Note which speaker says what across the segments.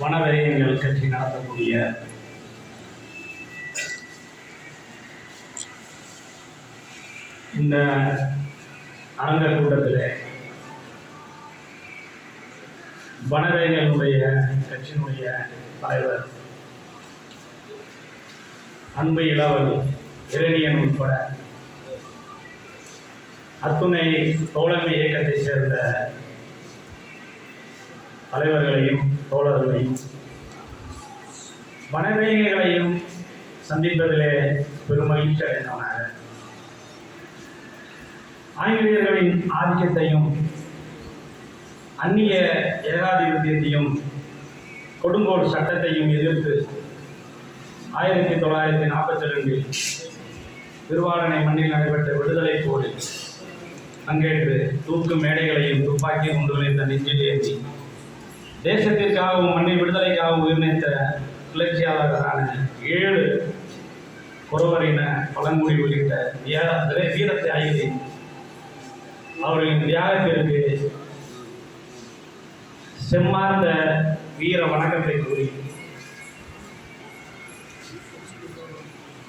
Speaker 1: வனவரையங்கள் கட்சி நடத்தக்கூடிய இந்த அரங்க கூட்டத்தில் வனவேகனுடைய கட்சியினுடைய தலைவர் அன்பு இளவல் இரணியன் உட்பட அத்துணை தோழமை இயக்கத்தை சேர்ந்த தலைவர்களையும் தோழர்களையும் வனவேகைகளையும் சந்திப்பதிலே பெருமகிழ்ச்சி அடைந்தவனாக. ஆங்கிலேயர்களின் ஆதிக்கத்தையும் அந்நிய ஏகாதிபத்தியத்தையும் கொடுங்கோல் சட்டத்தையும் எதிர்த்து ஆயிரத்தி தொள்ளாயிரத்தி நாற்பத்தி ரெண்டில் திருவாரணை மண்ணில் நடைபெற்ற விடுதலை போரில் பங்கேற்று தூக்கு மேடைகளையும் துப்பாக்கி குண்டுகளையும் தன் நெஞ்சில் ஏந்தி தேசத்திற்காகவும் மண்ணின் விடுதலைக்காகவும் உயிர்நீத்த கிளர்ச்சியாளர்களான ஏழு குறவரின பழங்குடி உள்ளிட்ட தியா- வீர வீர அவர்களின் தியாகத்திற்கு செம்மார்ந்த வீர வணக்கத்தை கூறி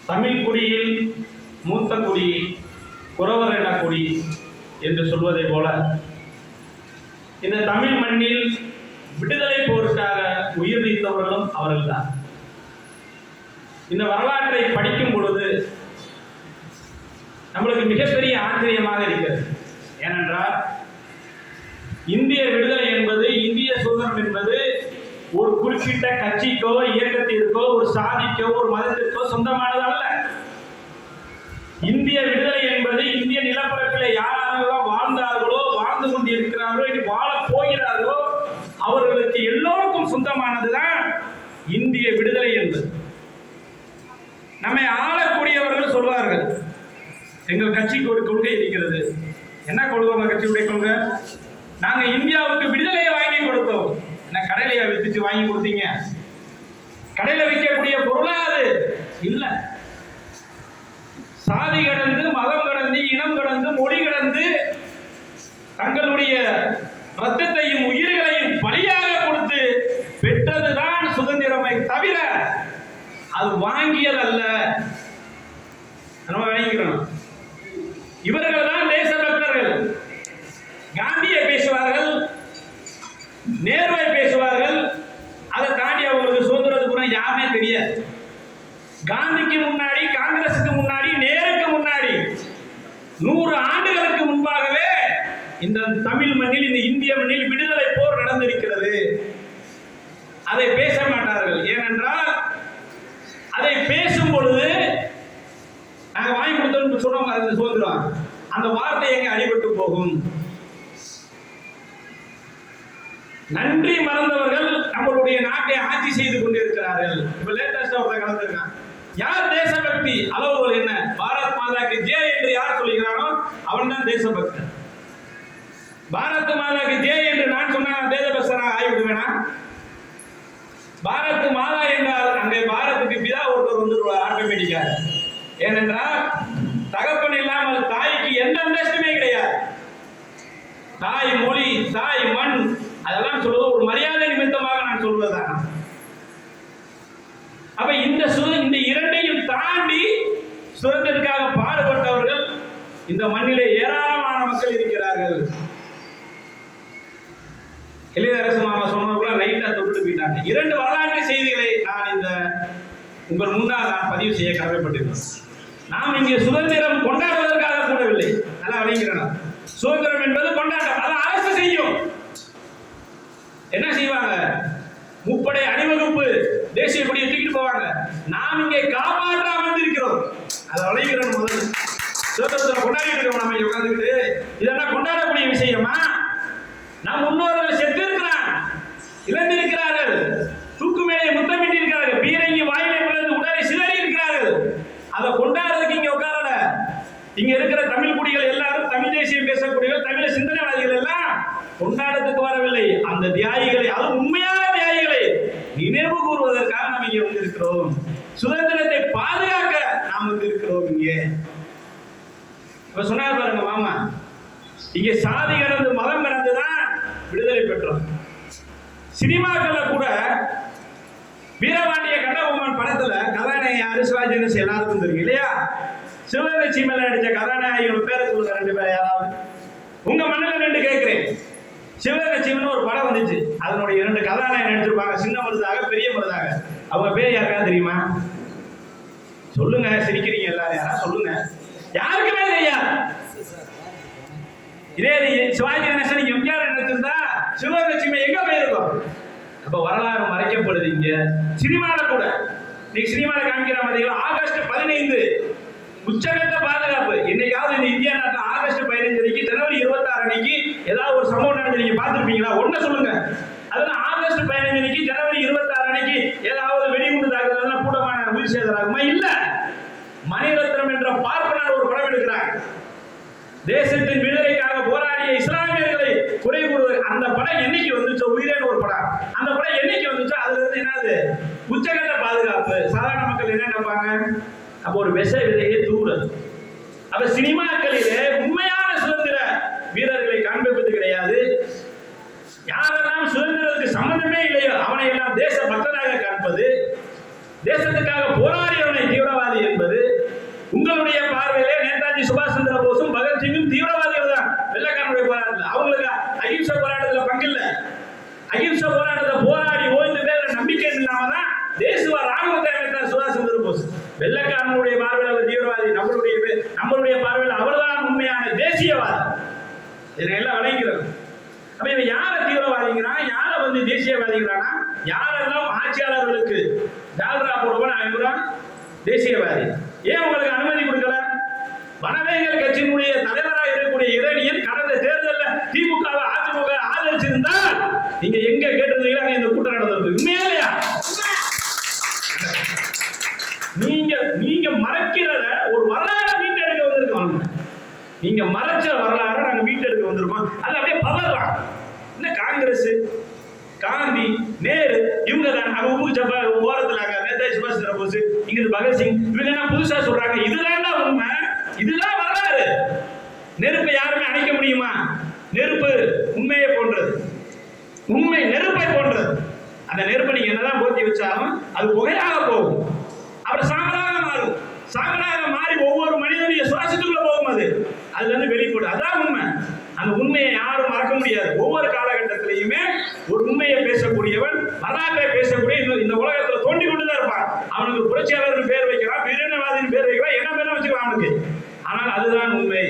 Speaker 1: தமிழ் குடியில் மூத்த குடி குறவர் என குடி என்று சொல்வதை போல இந்த தமிழ் மண்ணில் விடுதலை போருக்காக உயிர் நீத்தவர்களும் அவர்கள்தான். இந்த வரலாற்றை படிக்கும் பொழுது நம்மளுக்கு மிகப்பெரிய ஆச்சரியமாக இருக்கிறது. ஏனென்றால் இந்திய விடுதலை என்பது இந்திய சுதந்திரம் என்பது ஒரு குறிப்பிட்ட கட்சிக்கோ இயக்கத்திற்கோ ஒரு சாதிக்கோ ஒரு மதத்திற்கோ சொந்தமானது அல்ல இந்திய விடுதலை என்பது இந்திய நிலப்பரப்பிலே யாரெல்லாம் வாழ்ந்தார்களோ வாழ்ந்து கொண்டிருக்கிறார்களோ இனி வாழப் போகிறார்களோ அவர்களுக்கு எல்லோருக்கும் இந்திய விடுதலை என்பது. நம்மை ஆளக்கூடியவர்கள் சொல்வார்கள் எங்கள் கட்சிக்கு ஒரு கொள்கை இருக்கிறது. என்ன கொள்கை உங்க கட்சியுடைய கொள்கை? நாங்க இந்தியாவுக்கு விடுதலையை வாங்கி கொடுத்தோம். என்ன கடையிலையா வித்துச்சு வாங்கி கொடுத்தீங்க? கடையில விற்கக்கூடிய பொருளா அது? இல்ல. சாதி கடந்து மதம் கடந்து இனம் கடந்து மொழி கடந்து தங்கள் ரத்தத்தையும் உயிர்களையும் பலியாக கொடுத்து பெற்றதுதான் சுதந்திரமை தவிர அது வாங்கியதல்ல நம்ம வாங்கிக்கிறோம் இவர்கள் தான் தேசபக்தர்கள் காந்தியை பேசுவார்கள் நேருவை பேசுவார்கள். அதை தாண்டி அவங்களுக்கு சுதந்திரத்துக்கு யாருமே தெரியாது. காந்திக்கு முன்னாடி காங்கிரசுக்கு முன்னாடி நேருக்கு முன்னாடி நூறு ஆண்டுகளுக்கு முன்பாகவே இந்த தமிழ் மண்ணில் இந்த இந்திய மண்ணில் விடுதலை போர் நடந்திருக்கிறது அதை பேச மாட்டார்கள் ஏனென்றால் அதை பேசும் பொழுது நாங்க வாங்கி கொடுத்தோம்னு சொல்றோம் பாருங்க சுதந்திரம் அந்த வார்த்தை எங்க அடிபட்டு போகும் நன்றி மறந்தவர்கள் நம்மளுடைய நாட்டை ஆட்சி செய்து கொண்டிருக்கிறார்கள். இப்ப லேட்டஸ்டா ஒருத்தன் கலந்துருக்கான் யார் தேசபக்தி? அளவுகோல் என்ன? பாரத் மாதாக்கு ஜே என்று யார் சொல்லுகிறானோ அவன் தான் தேசபக்தன். பாரத் மாதாக்கு ஜே என்று நான் சொன்னா நான் ஆகிவிடுவேனா? பாரத் மாதா என்றால் அங்கே பாரத்துக்கு பிதா ஒருத்தர் வந்துருவார் ஆட்டோமேட்டிக்காக. ஏனென்றால் தகப்பன் இல்லாமல் தாய்க்கு எந்த அந்தஸ்துமே கிடையாது. தாய் மொழி தாய் மண் அதெல்லாம் சொல்வது ஒரு மரியாதை நிமித்தமாக நான் சொல்வதுதான். அப்ப இந்த இந்த இரண்டையும் தாண்டி சுதந்திரத்திற்காக பாடுபட்டவர்கள் இந்த மண்ணிலே ஏராளமான மக்கள் இருக்கிறார்கள். எளிதரசு மாமா சொன்னவர்கள் லைட்டா தொட்டு போயிட்டாங்க. இரண்டு வரலாற்று செய்திகளை நான் இந்த உங்கள் முன்னால் நான் பதிவு செய்ய கடமைப்பட்டிருந்தேன் நாம் இங்கே சுதந்திரம் கொண்டாடுவதற்காக கூடவில்லை. நல்லா வழங்கிறேன் சுதந்திரம் என்பது கொண்டாட்டம். அதை அரசு செய்யும். என்ன செய்வாங்க? முப்படை அணிவகுப்பு தேசிய கொடியை தூக்கிட்டு போவாங்க. நாம் இங்கே காப்பாற்ற அமர்ந்திருக்கிறோம் அதை வழங்கிறோம் முதல்ல. சுதந்திரத்தை கொண்டாடிட்டு இருக்கோம் நம்ம உட்காந்துக்கிட்டு இதெல்லாம் கொண்டாடக்கூடிய விஷயமா? நம் முன்னோர்கள் செத்திருக்கிறான் இழந்திருக்கிறார்கள். தூக்கு மேலே முத்தமிட்டு இருக்கிறார்கள் பீரங்கி வாயிலை பிளந்து உடலை சிதறி இருக்கிறார்கள் அதை கொண்டாடுறதுக்கு இங்க உட்காரல. இங்க இருக்கிற தமிழ் குடிகள் எல்லாரும் தமிழ் தேசியம் பேசக்கூடியவர்கள் தமிழ் சிந்தனைவாதிகள் எல்லாம் கொண்டாடத்துக்கு வரவில்லை அந்த தியாகிகளை அது உண்மையான தியாகிகளை நினைவு கூறுவதற்காக நாம் இங்கே வந்திருக்கிறோம் சுதந்திரத்தை பாதுகாக்க நாம் வந்திருக்கிறோம் இங்கே இப்ப சொன்னார் பாருங்க மாமா இங்க சாதி கடந்து மதம் கடந்து தான் விடுதலை பெற்றோம் சினிமாக்கள்ல கூட வீரபாண்டிய கட்டபொம்மன் படத்துல கதாநாயகி யாரு சிவாஜி கணேசன் எல்லாருக்கும் தெரியும் இல்லையா? சிவகங்கை மேல நடிச்ச கதாநாயகிகள் பேரை சொல்லுங்க ரெண்டு பேர் யாராவது? உங்க மண்ணில் ரெண்டு கேட்கிறேன். சிவகட்சின்னு ஒரு படம் வந்துச்சு. அதனுடைய இரண்டு கதாநாயகன் நடிச்சிருப்பாங்க சின்ன மருதாக பெரிய மருதாக. அவங்க பேர் யாருக்கா தெரியுமா? சொல்லுங்க சிரிக்கிறீங்க எல்லாரும். யாரா? சொல்லுங்க. யாருக்குமே தெரியாது. இதே சிவாஜி கணேசன் எம்ஜிஆர் நடிச்சிருந்தா சிவகட்சிமை எங்க போயிருக்கோம்? அப்ப வரலாறு மறைக்கப்படுது இங்க சினிமால கூட நீ சினிமால காமிக்கிற மாதிரி ஆகஸ்ட் பதினைந்து உச்சகட்ட பாதுகாப்பு. என்னைக்காவது இந்த இந்தியா நாட்டில் ஆகஸ்ட் பதினைஞ்சு அன்னைக்கு ஜனவரி இருபத்தாறு அன்னைக்கு ஏதாவது ஒரு சம்பவம் நடந்து நீங்க பார்த்துருப்பீங்களா? ஒண்ணு சொல்லுங்க. அதெல்லாம் ஆகஸ்ட் பதினைஞ்சு அன்னைக்கு ஜனவரி இருபத்தாறு அன்னைக்கு ஏதாவது வெடிகுண்டு தாக்குதல் கூடமான உயிர் சேதராகுமா? இல்ல. மணிரத்னம் என்ற பார்ப்பனர் ஒரு படம் எடுக்கிறாங்க தேசத்தின் விடுதலைக்காக போராடிய இஸ்லாமியர்களை குறை கூறுவது அந்த படம் என்னைக்கு வந்துச்சோ? உயிரே அந்த படம் என்னைக்கு வந்துச்சோ அதுல இருந்து என்னது? உச்சகட்ட பாதுகாப்பு. சாதாரண மக்கள் என்ன நினைப்பாங்க? அப்போ ஒரு விஷ விதையே தூவுறது அப்ப சினிமாக்களிலே உண்மையான சுதந்திர வீரர்களை காண்பிப்பது கிடையாது. யாரெல்லாம் சுதந்திரத்துக்கு சம்பந்தமே இல்லையோ அவனை எல்லாம் தேச பக்தனாக காண்பது தேசத்துக்காக போராடியவனை தீவிரவாதி என்பது உங்களுடைய பார்வையிலே நேதாஜி சுபாஷ் சந்திர போஸும் பகத்சிங்கும் தீவிரவாதிகள் தான். வெள்ளக்காரனுடைய போராட்டத்தில். அவங்களுக்கு அகிம்சை போராட்டத்தில் பங்கில்ல. அகிம்சை போராட்டத்தை போராடி ஓய்ந்து பேர் நம்பிக்கை இல்லாம தான் தேசுவ ராணுவத்தை அமைத்தார் சுபாஷ் சந்திர போஸ் வெள்ளக்காரனுடைய பார்வையில் தீவிரவாதி நம்மளுடைய நம்மளுடைய பார்வையில் அவர்தான் உண்மையான தேசியவாதி. இதனை எல்லாம் விளைங்கிறது அப்ப இவன் யாரை தீவிரவாதிங்கிறான்? யாரை வந்து தேசியவாதிங்கிறானா யாரெல்லாம் ஆட்சியாளர்களுக்கு ஜால்ரா போடுவோம் அனுப்புறான் தேசியவாதி. ஏன் உங்களுக்கு அனுமதி கொடுக்கல? வனவேங்கல் கட்சியினுடைய தலைவராக இருக்கக்கூடிய இரணியன் கடந்த தேர்தலில் திமுக அதிமுக ஆதரிச்சிருந்தால் நீங்க எங்க கேட்டிருந்தீங்களா அங்க இந்த கூட்டம் நடந்திருக்கு. உண்மையா இல்லையா? நீங்க நீங்க மறைக்கிறத ஒரு வரலாறு மீட்டெடுக்க வந்திருக்கோம் நீங்க மறைச்ச வரலாறு நாங்க மீட்டெடுக்க வந்திருக்கோம். அது அப்படியே பதறான் என்ன காங்கிரஸ் காந்தி நேரு இவங்க தான். அங்க உப்பு ஜப்பா ஓரத்துல அங்க நேதாஜி சுபாஷ் சந்திர போஸ் இங்கிருந்து பகத்சிங் இவங்க என்ன புதுசா சொல்றாங்க. இதுதான் உண்மை. இதுதான் வரலாறு. நெருப்பை யாருமே அணைக்க முடியுமா? நெருப்பு உண்மையை போன்றது. உண்மை நெருப்பை போன்றது. அந்த நெருப்பை நீங்க என்னதான் போத்தி வச்சாலும் அது புகையாக போகும். அப்புறம் சாம்பலாக மாறும். சாம்பலாக மாறி ஒவ்வொரு மனிதனுடைய சுவாசத்துக்குள்ள போகும் அது. அதுல இருந்து வெளிப்படும். அதான் உண்மை. அந்த உண்மையை யாரும் மறக்க முடியாது. ஒவ்வொரு காலகட்டத்திலையுமே ஒரு உண்மையை பேசக்கூடியவன் வரலாற்றை பேசக்கூடிய இந்த இந்த உலகத்துல தோண்டி கொண்டுதான் தான் இருப்பான் அவனுக்கு புரட்சியாளர்னு பேர் வைக்கிறான் பிரிவினைவாதின்னு பேர் வைக்கிறான் என்ன பேரும் வச்சுக்கலாம் அவனுக்கு ஆனால் அதுதான் உண்மை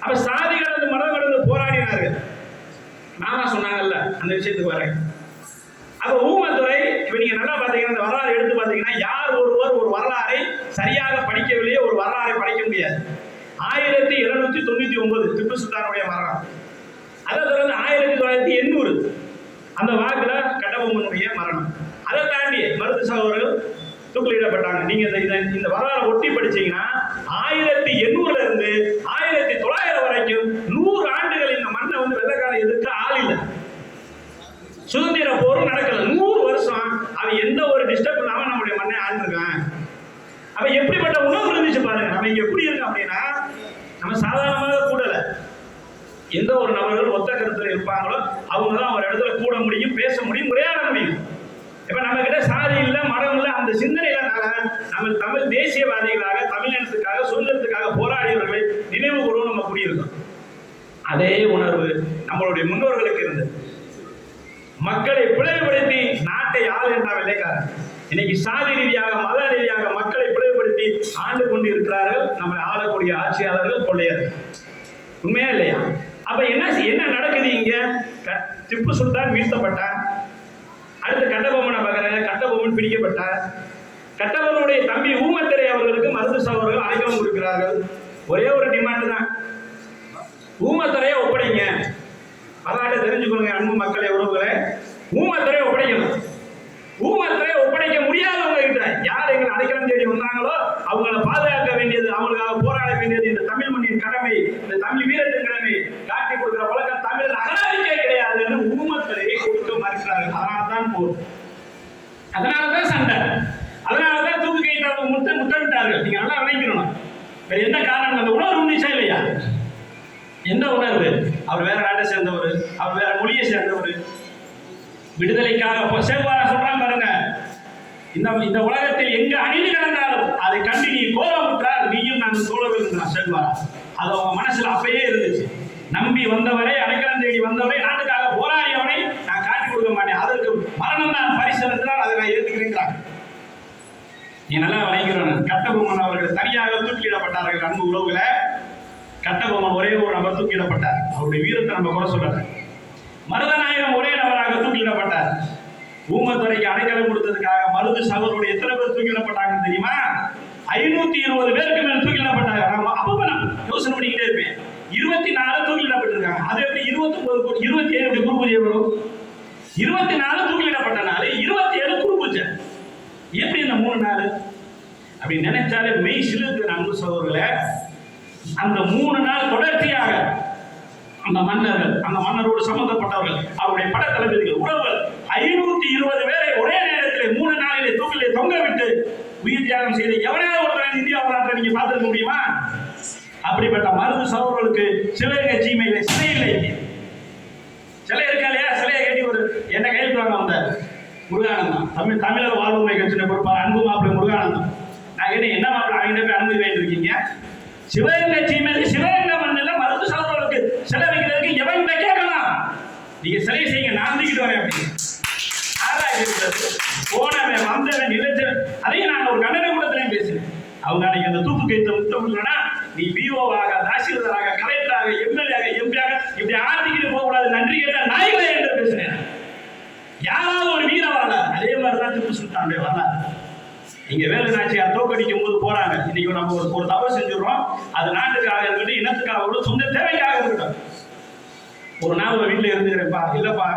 Speaker 1: அப்ப சாதி கடந்து மதம் கடந்து போராடினார்கள் மாமா சொன்னாங்கல்ல அந்த விஷயத்துக்கு வரேன். அப்ப ஊமத்துறை இப்ப நீங்க நல்லா பாத்தீங்கன்னா இந்த வரலாறு எடுத்து பாத்தீங்கன்னா யார் ஒருவர் ஒரு வரலாறை சரியாக படிக்கவில்லையோ ஒரு வரலாறை படிக்க முடியாது. ஆயிரத்தி எழுநூற்றி தொண்ணூத்தி ஒன்பது திப்பு சுல்தானுடைய மரணம் அதை தொடர்ந்து ஆயிரத்தி தொள்ளாயிரத்தி எண்ணூறு அந்த வாக்குல கட்டபொம்மனுடைய மரணம். அதை தாண்டி மருது சகோதரர்கள் தூக்கிலிடப்பட்டாங்க. நீங்க இந்த இந்த- இந்த வரலாறு ஒட்டி படிச்சீங்கன்னா ஆயிரத்தி எண்ணூறுல இருந்து ஆயிரத்தி தொள்ளாயிரம் வரைக்கும் நூறு ஆண்டுகள் இந்த மண்ணை வந்து வெள்ளக்காரன் எதிர்க்க ஆள் இல்லை சுதந்திர போரும் நடக்கல நூறு வருஷம் அவன் எந்த ஒரு டிஸ்டர்ப் இல்லாம நம்முடைய மண்ணை ஆண்டிருக்கான் அப்ப எப்படிப்பட்ட உணர்வு இருந்துச்சு பாருங்க நம்ம இங்க எப்படி இருக்கோம் அப்படின்னா நம்ம சாதாரணமாக கூடல எந்த ஒரு நபர்கள் ஒத்த கருத்தில் இருப்பாங்களோ அவங்க தான் ஒரு இடத்துல கூட முடியும் பேச முடியும் உரையாட முடியும். இப்போ நம்ம கிட்ட சாதி இல்லை மடம் இல்லை அந்த சிந்தனைகளால நம்ம தமிழ் தேசியவாதிகளாக தமிழினத்துக்காக சுதந்திரத்துக்காக போராடியவர்களை நினைவு கூறுவோம் நம்ம கூடியிருக்கோம் அதே உணர்வு நம்மளுடைய முன்னோர்களுக்கு இருந்தது. மக்களை பிளவுபடுத்தி நாட்டை ஆள் என்ற வெள்ளைக்காரன். இன்னைக்கு சாதி ரீதியாக மத ரீதியாக மக்களை பிளவுபடுத்தி ஆண்டு கொண்டு இருக்கிறார்கள் நம்மளை ஆளக்கூடிய ஆட்சியாளர்கள் கொள்ளையர்கள். உண்மையா இல்லையா? அப்ப என்ன என்ன நடக்குது இங்க? க- திப்பு சுல்தான் வீழ்த்தப்பட்டான் அடுத்து கட்டபொம்மனை பார்க்குறாங்க கட்டபொம்மன் பிடிக்கப்பட்டார். கட்டபொம்மனுடைய தம்பி ஊமத்திரை அவர்களுக்கு மருது சகோதரர்கள் அழைக்கவும் கொடுக்கிறார்கள். ஒரே ஒரு டிமாண்ட் தான். ஊமத்தரையை ஒப்படைங்க. வரலாற்றை தெரிஞ்சுக்கொள்ளுங்க அன்பு மக்களே உறவுகளை. ஊமத்திரையை ஒப்படைக்கணும். ஊமத்தரையை ஒப்படைக்க முடியாது உங்ககிட்ட. யார் எங்களை அடைக்கலம் தேடி வந்தாங்களோ அவங்கள பாதுகாக்க வேண்டியது அவங்களுக்காக போராட வேண்டியது இந்த தமிழ் மண்ணின் கடமை இந்த தமிழ் வீரத்தின் கடமை. காட்டி கொடுக்கிற பழக்கம் தமிழர் அகராதிக்கே கிடையாதுன்னு ஊமத்தரையை கொடுக்க மறுக்கிறார்கள். அதனால தான் போர். அதனாலதான் சண்டை. அதனாலதான் தூக்கு கைட்டாங்க முட்டை முட்டமிட்டார்கள் நீங்க நல்லா விளைக்கணும் வேற என்ன காரணம்? அந்த உணர்வு இருந்துச்சா இல்லையா? என்ன உணர்வு? அவர் வேற நாட்டை சேர்ந்தவர் அவர் வேற மொழியை சேர்ந்தவர். விடுதலைக்காக செவ்வாறு சொல்றாங்க இந்த இந்த உலகத்தில் எங்க அணிந்து கிடந்தாலும் அதை கண்டு நீ கோபமுற்றால் நீயும் நான் சோழர்கள் செல்வாரா அது அவங்க மனசுல அப்பயே இருந்துச்சு. நம்பி வந்தவரை அடைக்கலம் தேடி வந்தவரை நாட்டுக்காக போராடியவனை நான் காட்டி கொடுக்க மாட்டேன். அதற்கு மரணம் தான் பரிசனத்தினால் அதை நான் ஏற்றுக்கிறேங்கிறாங்க நீ நல்லா வணங்கிறவன் கட்டபொம்மன் அவர்கள் தனியாக தூக்கிலிடப்பட்டார்கள் அன்பு உறவுல. கட்டபொம்மன் ஒரே ஒரு நபர் தூக்கிடப்பட்டார் அவருடைய வீரத்தை நம்ம குறை சொல்லல. மருதநாயகம் ஒரே நபராக தூக்கிடப்பட்டார் ஊமத்துறைக்கு அடைக்கலம் கொடுத்ததுக்காக மருது சகோதரருடைய எத்தனை பேர் தூக்கிடப்பட்டாங்க தெரியுமா? ஐநூத்தி இருபது பேருக்கு மேல் தூக்கிலிடப்பட்டாங்க நான் அப்பப்ப நான் யோசனை பண்ணிக்கிட்டே இருப்பேன். இருபத்தி நாலு தூக்கிலிடப்பட்டிருக்காங்க அது எப்படி இருபத்தி ஒன்பது இருபத்தி ஏழு எப்படி குரு பூஜை வரும்? இருபத்தி நாலு தூக்கிலிடப்பட்ட நாள் இருபத்தி ஏழு குரு பூஜை எப்படி இந்த மூணு நாள்? அப்படி நினைச்சாலே மெய் சிலுக்கு அன்பு சகோதரர்களை அந்த மூணு நாள் தொடர்ச்சியாக அந்த மன்னர்கள் அந்த மன்னரோடு சம்பந்தப்பட்டவர்கள் அவருடைய படத்தளபதிகள் உறவுகள் ஐநூத்தி இருபது பேரை ஒரே நேரத்தில் மூணு நாளிலே தூக்கிலே தொங்க விட்டு உயிர் தியாகம் செய்த எவனையாவது ஒருத்தர் இந்தியா வரலாற்றை நீங்க பார்த்துருக்க முடியுமா? அப்படிப்பட்ட மருது சகோதரர்களுக்கு சிவகங்கை இல்லை சிலை இல்லை. சிலை இருக்கா இல்லையா? சிலையை கட்டி ஒரு என்ன கையில் அந்த முருகானந்தம். தமிழ் தமிழக வாழ்வுமை கட்சியின கொடுப்பார் அன்பு மாப்பிள்ளை முருகானந்தம். நான் கேட்டேன் என்ன மாப்பிள்ளை அவங்க போய் அனுமதி வேண்டியிருக்கீங்க சிவகங்கை சிவகங்கை நீங்க சிலை செய்யுங்க. நான் தூக்கிட்டு வரேன் அப்படின்னு. போனவன் வந்தவன் நிலைச்சவன் அதையும் நான் ஒரு கண்டன கூடத்திலையும் பேசினேன். அவங்க அன்னைக்கு அந்த தூக்கு கைத்த முத்தமிழ்னா நீ பிஓவாக தாசில்தாராக கலெக்டராக எம்எல்ஏ எம்பியாக இப்படி ஆர்த்திக்கிட்டு போகக்கூடாது நன்றி கேட்ட நாய்களே என்று பேசினேன். யாராவது ஒரு வீர வரலாறு. அதே மாதிரி தான் திப்பு சுல்தானுடைய வரலாறு. இங்க வேலை நாச்சியார் தோக்கடிக்கும் போது போறாங்க. இன்னைக்கு நம்ம ஒரு ஒரு தவறு செஞ்சிடறோம். அது நாட்டுக்காக இருக்கட்டும் இனத்துக்காக இருக்கட்டும் சொந்த தேவைக்காக இருக்கட்டும். ஒரு நாள் உங்க வீட்டுல இருந்துக்கிறேன்ப்பா இல்லப்பா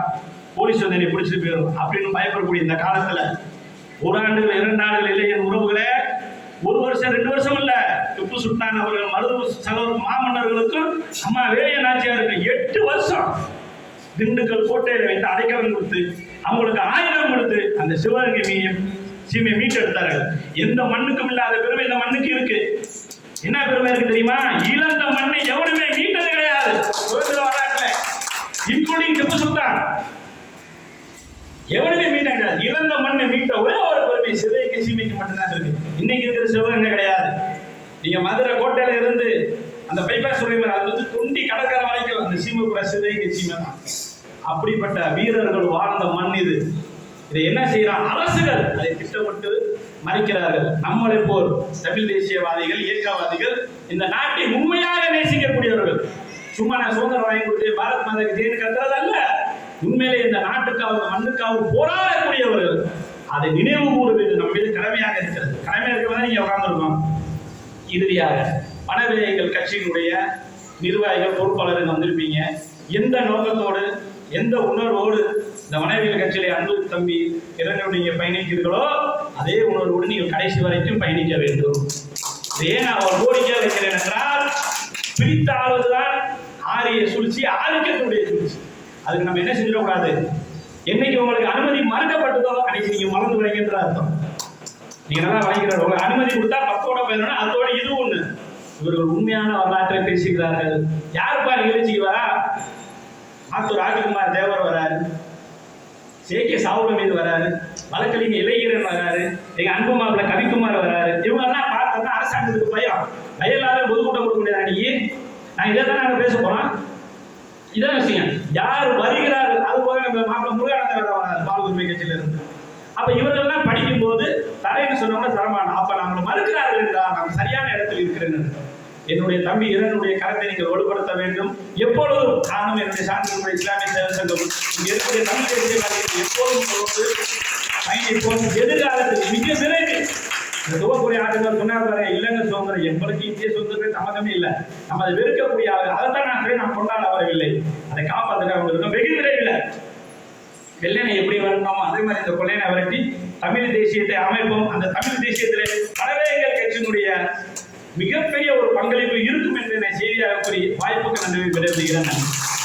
Speaker 1: போலீஸ் வந்து என்னை பிடிச்சிட்டு போயிடும் அப்படின்னு பயப்படக்கூடிய இந்த காலத்துல ஒரு ஆண்டுகள் இரண்டு ஆண்டுகள் இல்லை என் உறவுகளே ஒரு வருஷம் ரெண்டு வருஷம் இல்ல திப்பு சுல்தான் அவர்கள் மருது சகோதர மாமன்னர்களுக்கும் அம்மா வேலைய நாச்சியாருக்கு எட்டு வருஷம் திண்டுக்கல் கோட்டையில வைத்து அடைக்கலம் கொடுத்து அவங்களுக்கு ஆயுதம் கொடுத்து அந்த சிவகங்கை மீன் சீமையை மீட்டெடுத்தார்கள். எந்த மண்ணுக்கும் இல்லாத பெருமை இந்த மண்ணுக்கு இருக்கு. என்ன பெருமை இருக்கு தெரியுமா? இழந்த மண்ணை எவனுமே மீட்டது கிடையாது சுதந்திர வரலாற்றுல இன்க்ளூடிங் திப்பு சுல்தான் எவனுமே மீட்ட கிடையாது இழந்த மண்ணை மீட்ட ஒரே ஒரு பெருமை சிவகங்கை சீமைக்கு மட்டும்தான் இருக்கு இன்னைக்கு இருக்கிற சிவகங்கை கிடையாது. நீங்க மதுரை கோட்டையில இருந்து அந்த பைபாஸ் உரிமை அது வந்து தொண்டி கடற்கரை வரைக்கும் அந்த சீமைப்புற சிவகங்கை சீமை தான் அப்படிப்பட்ட வீரர்கள் வாழ்ந்த மண் இது. இதை என்ன செய்யறான்? அரசுகள் அதை திட்டமிட்டு மறைக்கிறார்கள். நம்மளை போர் தமிழ் தேசியவாதிகள் இயக்கவாதிகள் இந்த நாட்டை உண்மையாக நேசிக்கக்கூடியவர்கள். சும்மா நான் சுதந்திரம் வாங்கி கொடுத்து பாரத் மாதாக்கு ஜெயின் கத்துறது அல்ல உண்மையிலே இந்த நாட்டுக்காக மண்ணுக்காக போராடக்கூடியவர்கள். அதை நினைவு கூறுவது நம்ம மீது கடமையாக இருக்கிறது. கடமையாக இருக்கிறதா நீங்க உட்கார்ந்துருக்கோம் இறுதியாக வனவிலைகள் கட்சியினுடைய நிர்வாகிகள் பொறுப்பாளர்கள் வந்திருப்பீங்க. எந்த நோக்கத்தோடு எந்த உணர்வோடு இந்த வனவியல் கட்சியிலே அன்பு தம்பி இரண்டு நீங்க பயணிக்கிறீர்களோ அதே உணர்வோடு நீங்கள் கடைசி வரைக்கும் பயணிக்க வேண்டும். ஏன் நான் ஒரு கோரிக்கை வைக்கிறேன் என்றால் பிரித்த ஆளுதான் ஆரிய சூழ்ச்சி ஆதிக்கத்துடைய சூழ்ச்சி. அதுக்கு நம்ம என்ன செஞ்சிடக்கூடாது? என்னைக்கு உங்களுக்கு அனுமதி மறுக்கப்பட்டதோ அன்னைக்கு நீங்க மறந்து விடுங்கன்ற அர்த்தம். நீங்க நல்லா வழங்கிறார் உங்களுக்கு அனுமதி கொடுத்தா பத்தோட போயிடணும் அதோட இது ஒண்ணு. இவர்கள் உண்மையான வரலாற்றை பேசுகிறார்கள். யாருப்பா நிகழ்ச்சிக்கு வரா மாத்தூர் ராஜகுமார் தேவர் வராரு. சேக்கிய சாவுல மீது வராரு. வழக்கறிஞர் இளைஞரன் வராரு. எங்க அன்பு மாப்பிள்ள கவிக்குமார் வராரு. இவங்க பார்த்தா பார்த்தோம்னா அரசாங்கத்துக்கு பயம். பயம் இல்லாத பொதுக்கூட்டம் கொடுக்க முடியாது அன்னைக்கு. நான் இதை தான் நாங்கள் பேச போறோம் இதான் விஷயம். யார் வருகிறார் நம்ம மாப்பிள்ள முருகானந்த வேற வராரு பாலுரிமை கட்சியில இருந்து. அப்ப இவர்கள்லாம் படிக்கும் போது தரேன்னு சொன்னவங்க தரமாட்டோம் அப்ப நம்மளை மறுக்கிறார்கள் என்றால் நாம் சரியான இடத்தில் இருக்கிறேன் என்னுடைய தம்பி இரனுடைய கரத்தை நீங்கள் வலுப்படுத்த வேண்டும். எப்பொழுதும் நானும் என்னுடைய சான்றிதழ் இஸ்லாமிய சேவசங்கம் சங்கம் இருக்கக்கூடிய தமிழ் தேசியவாதிகள் எப்போதும் தொடர்ந்து பயணிப்போம் எதிர்காலத்தில் மிக விரைவில் இந்த துவக்கூடிய ஆட்சிகள் சொன்னார் பாரு இல்லைங்க சுதந்திரம். எங்களுக்கு இந்திய சுதந்திரம் சம்மந்தமே இல்லை. நம்ம அதை வெறுக்கக்கூடிய ஆளு அதைத்தான் நான் நான் கொண்டாட வரவில்லை. அதை காப்பாற்றுக்க அவங்களுக்கு வெகு விரைவில் வெள்ளனை எப்படி வரணுமோ அதே மாதிரி இந்த கொள்ளையனை விரட்டி தமிழ் தேசியத்தை அமைப்போம். அந்த தமிழ் தேசியத்திலே பலவேகர் கட்சியினுடைய மிகப்பெரிய ஒரு பங்களிப்பு இருக்கும் என்று நான் செய்தியாக கூறி வாய்ப்புக்கு நன்றி. விடைபெறுகிறேன். நன்றி